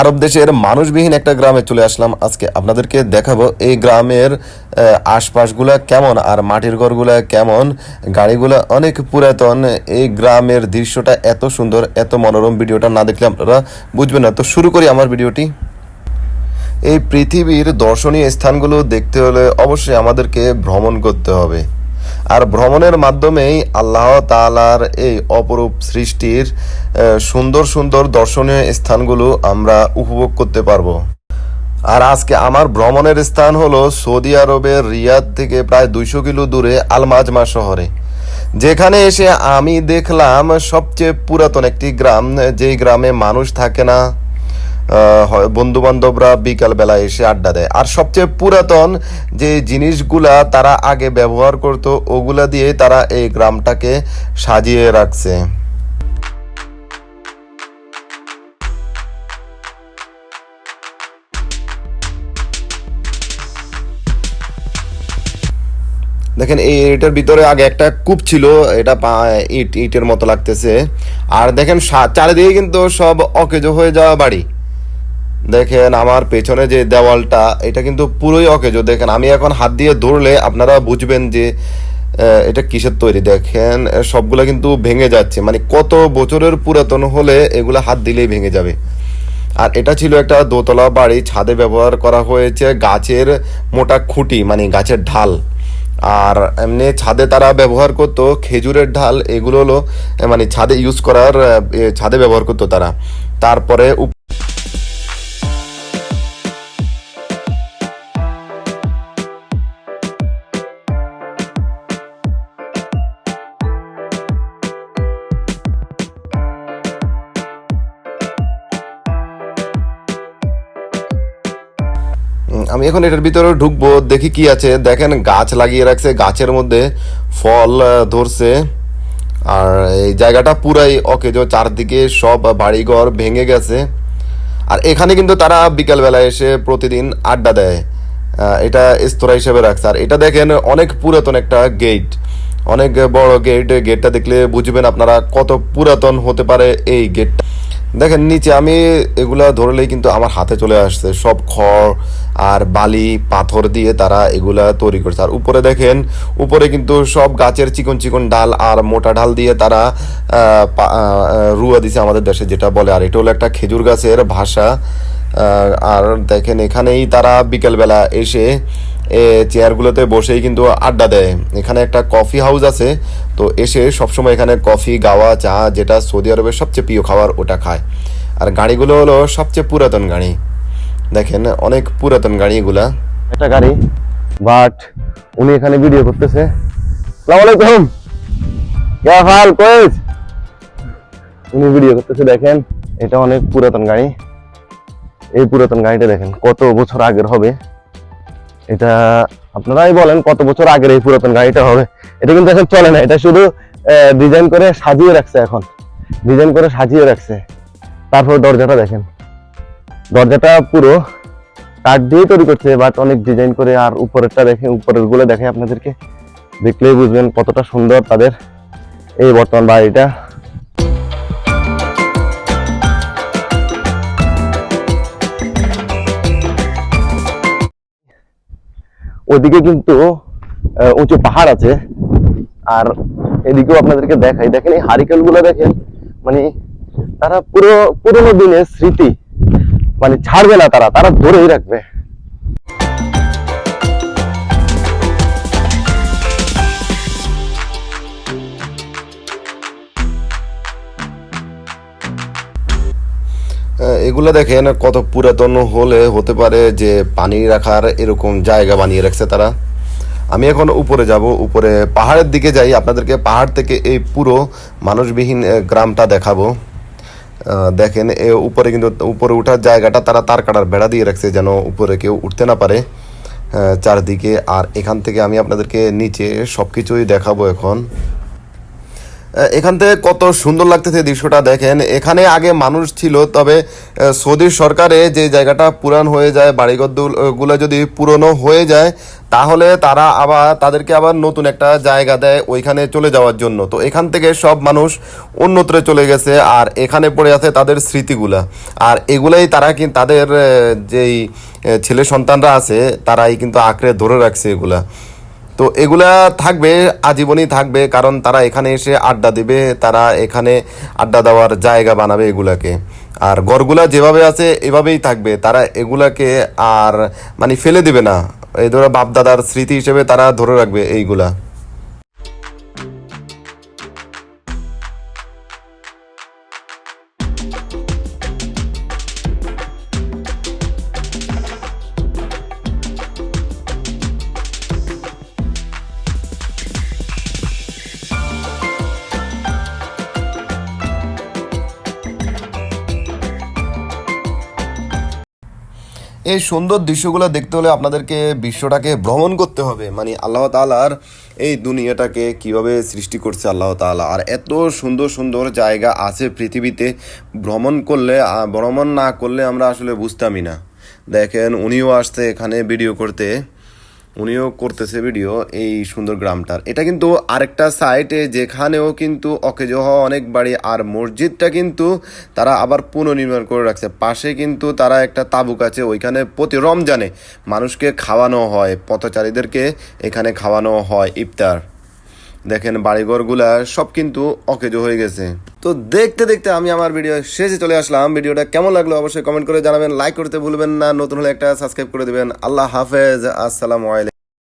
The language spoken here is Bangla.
আরব দেশের মানুষবিহীন একটা গ্রামে চলে আসলাম। আজকে আপনাদেরকে দেখাবো এই গ্রামের আশপাশগুলা কেমন আর মাটির ঘরগুলা কেমন, গাড়িগুলা অনেক পুরাতন। এই গ্রামের দৃশ্যটা এত সুন্দর, এত মনোরম ভিডিওটা না দেখলে আপনারা বুঝবেন না। তো শুরু করি আমার ভিডিওটি। এই পৃথিবীর দর্শনীয় স্থানগুলো দেখতে হলে অবশ্যই আমাদেরকে ভ্রমণ করতে হবে। আর ভ্রমণের মাধ্যমেই আল্লাহ তাআলার এই অপরূপ সৃষ্টির সুন্দর সুন্দর দর্শনীয় স্থানগুলো আমরা উপভোগ করতে পারব। আর আজকে আমার ভ্রমণের স্থান হলো সৌদি আরবের রিয়াদ থেকে প্রায় দুইশো কিলো দূরে আলমাজমা শহরে। যেখানে এসে আমি দেখলাম সবচেয়ে পুরাতন একটি গ্রাম, যেই গ্রামে মানুষ থাকে না বন্ধু বান্ধবরা বিকাল বেলা এসে আড্ডা দেয়। আর সবচেয়ে পুরাতন যে জিনিসগুলা তারা আগে ব্যবহার করতো, ওগুলা দিয়ে তারা এই গ্রামটাকে সাজিয়ে রাখছে। দেখেন, এই এটার ভিতরে আগে একটা কূপ ছিল, এটা ইট, ইটের মতো লাগতেছে। আর দেখেন চারিদিকে কিন্তু সব অকেজো হয়ে যাওয়া বাড়ি। দেখেন আমার পেছনে যে দেওয়ালটা, এটা কিন্তু পুরোই অকেজো। দেখেন, আমি এখন হাত দিয়ে ধরলে আপনারা বুঝবেন যে এটা কিসের তৈরি। দেখেন সবগুলা কিন্তু ভেঙে যাচ্ছে। মানে কত বছরের পুরাতন হলে এগুলো হাত দিলেই ভেঙে যাবে। আর এটা ছিল একটা দোতলা বাড়ি, ছাদে ব্যবহার করা হয়েছে গাছের মোটা খুঁটি মানে গাছের ঢাল। আর এমনি ছাদে তারা ব্যবহার করতো খেজুরের ঢাল, এগুলো হলো মানে ছাদে ইউজ করার ছাদে ব্যবহার করতো তারা। তারপরে আমি এখন এটার ভিতরে ঢুকবো, দেখি কি আছে। দেখেন, গাছ লাগিয়ে রাখছে, গাছের মধ্যে ফল ধরছে। আর এই জায়গাটা পুরাই অকেজো, চারদিকে সব বাড়িঘর ভেঙে গেছে। আর এখানে কিন্তু তারা বিকালবেলা এসে প্রতিদিন আড্ডা দেয়। এটা স্তরা হিসেবে রাখছে। আর এটা দেখেন, অনেক পুরাতন একটা গেট অনেক বড় গেট গেটটা দেখলে বুঝবেন আপনারা কত পুরাতন হতে পারে এই গেটটা দেখেন, নিচে আমি এগুলা ধরলেই কিন্তু আমার হাতে চলে আসছে। সব খড় আর বালি, পাথর দিয়ে তারা এগুলা তৈরি করছে। আর উপরে দেখেন, উপরে কিন্তু সব গাছের চিকন চিকন ডাল আর মোটা ডাল দিয়ে তারা রুয়া দিছে আমাদের দেশে যেটা বলে। আর এটা হলো একটা খেজুর গাছের ভাষা। আর দেখেন, এখানেই তারা বিকেলবেলা এসে চেয়ারগুলোতে বসেই কিন্তু আড্ডা দেয়। এখানে একটা কফি হাউস আছে, তো এসে সবসময় এখানে কফি, গাওয়া, চা যেটা সৌদি আরবের সবচেয়ে প্রিয় খাবার ওটা খায়। আর গাড়িগুলো হলো সবচেয়ে পুরাতন গাড়ি। দেখেন অনেক পুরাতন গাড়ি এগুলা। একটা গাড়ি, বাট উনি এখানে ভিডিও করতেছে। আলাইকুম। হাল উনি ভিডিও করতেছে, দেখেন, এটা অনেক পুরাতন গাড়ি। এই পুরাতন গাড়িটা দেখেন, কত বছর আগের হবে। এটা আপনারাই বলেন কত বছর আগের এই পুরাতন গাড়িটা হবে। এটা কিন্তু এখন চলে না, এটা শুধু ডিজাইন করে সাজিয়ে রাখছে এখন। ডিজাইন করে সাজিয়ে রাখছে। তারপর দরজাটা দেখেন। দরজাটা পুরো কাঠ দিয়ে তৈরি করছে বাট অনেক ডিজাইন করে আর উপরেরটা দেখে উপরেরগুলো দেখে আপনাদেরকে দেখলেই বুঝবেন কতটা সুন্দর তাদের এই বর্তমান বাড়িটা। ওদিকে কিন্তু উঁচু পাহাড় আছে। আর এদিকেও আপনাদেরকে দেখাই। দেখেন এই হারিকেলগুলো দেখেন মানে তারা পুরো পুরোনো দিনের স্মৃতি মানে ছাড়বে না তারা তারা ধরেই রাখবে। এগুলো দেখেন কত পুরাতন হলে হতে পারে যে পানি রাখার এরকম জায়গা বানিয়ে রাখছে তারা। আমি এখন উপরে যাব, উপরে পাহাড়ের দিকে যাই। আপনাদেরকে পাহাড় থেকে এই পুরো মানুষবিহীন গ্রামটা দেখাবো। দেখেন, এ উপরে কিন্তু উপরে ওঠার জায়গাটা তারা তার কাটার বেড়া দিয়ে রাখছে যেন উপরে কেউ উঠতে না পারে। চারদিকে আর এখান থেকে আমি আপনাদেরকে নিচে সব কিছুই দেখাবো এখন। এখান থেকে কত সুন্দর লাগতেছে দৃশ্যটা দেখেন। এখানে আগে মানুষ ছিল, তবে সৌদি সরকারে যে জায়গাটা পুরান হয়ে যায় বাড়িঘর দু- গুলো যদি পুরনো হয়ে যায়, তাহলে তারা আবার, তাদেরকে আবার নতুন একটা জায়গা দেয় ওইখানে চলে যাওয়ার জন্য। তো এখান থেকে সব মানুষ অন্যত্রে চলে গেছে, আর এখানে পড়ে আছে তাদের স্মৃতিগুলা। আর এগুলাই তারা কিন্তু তাদের যেই ছেলে সন্তানরা আছে, তারাই কিন্তু আঁকড়ে ধরে রাখছে এগুলা। তো এগুলা থাকবে, আজীবনই থাকবে, কারণ তারা এখানে এসে আড্ডা দেবে, তারা এখানে আড্ডা দেওয়ার জায়গা বানাবে এগুলাকে। আর গড়গুলা যেভাবে আছে, এভাবেই থাকবে। তারা এগুলাকে আর মানে ফেলে দেবে না। এই ধরো বাপদাদার স্মৃতি হিসেবে তারা ধরে রাখবে এইগুলা। এই সুন্দর দৃশ্যগুলো দেখতে হলে আপনাদেরকে বিশ্বটাকে ভ্রমণ করতে হবে। মানে আল্লাহ তালার এই দুনিয়াটাকে কীভাবে সৃষ্টি করছে আল্লাহ তালা আর এত সুন্দর সুন্দর জায়গা আছে পৃথিবীতে, ভ্রমণ করলে ভ্রমণ না করলে আমরা আসলে বুঝতামই না। দেখেন, উনিও আসতে এখানে ভিডিও করতে। উনিও করতেছে ভিডিও এই সুন্দর গ্রামটার। এটা কিন্তু আরেকটা সাইটে যেখানেও কিন্তু অকেজ হওয়া অনেক বাড়ি আর মসজিদটা কিন্তু তারা আবার পুনর্নির্মাণ করে রাখছে। পাশে কিন্তু তারা একটা তাবুক আছে, ওইখানে প্রতি রমজানে মানুষকে খাওয়ানো হয়, পথচারীদেরকে এখানে খাওয়ানো হয়, ইফতার। দেখেন বাড়িঘরগুলা সব কিন্তু অকেজো হয়ে গেছে। তো দেখতে দেখতে আমি আমার ভিডিও শেষে চলে আসলাম। ভিডিওটা কেমন লাগল অবশ্যই কমেন্ট করে জানাবেন। লাইক করতে ভুলবেন না। নতুন হলে একটা সাবস্ক্রাইব করে দেবেন। আল্লাহ হাফেজ। আসসালামু আলাইকুম।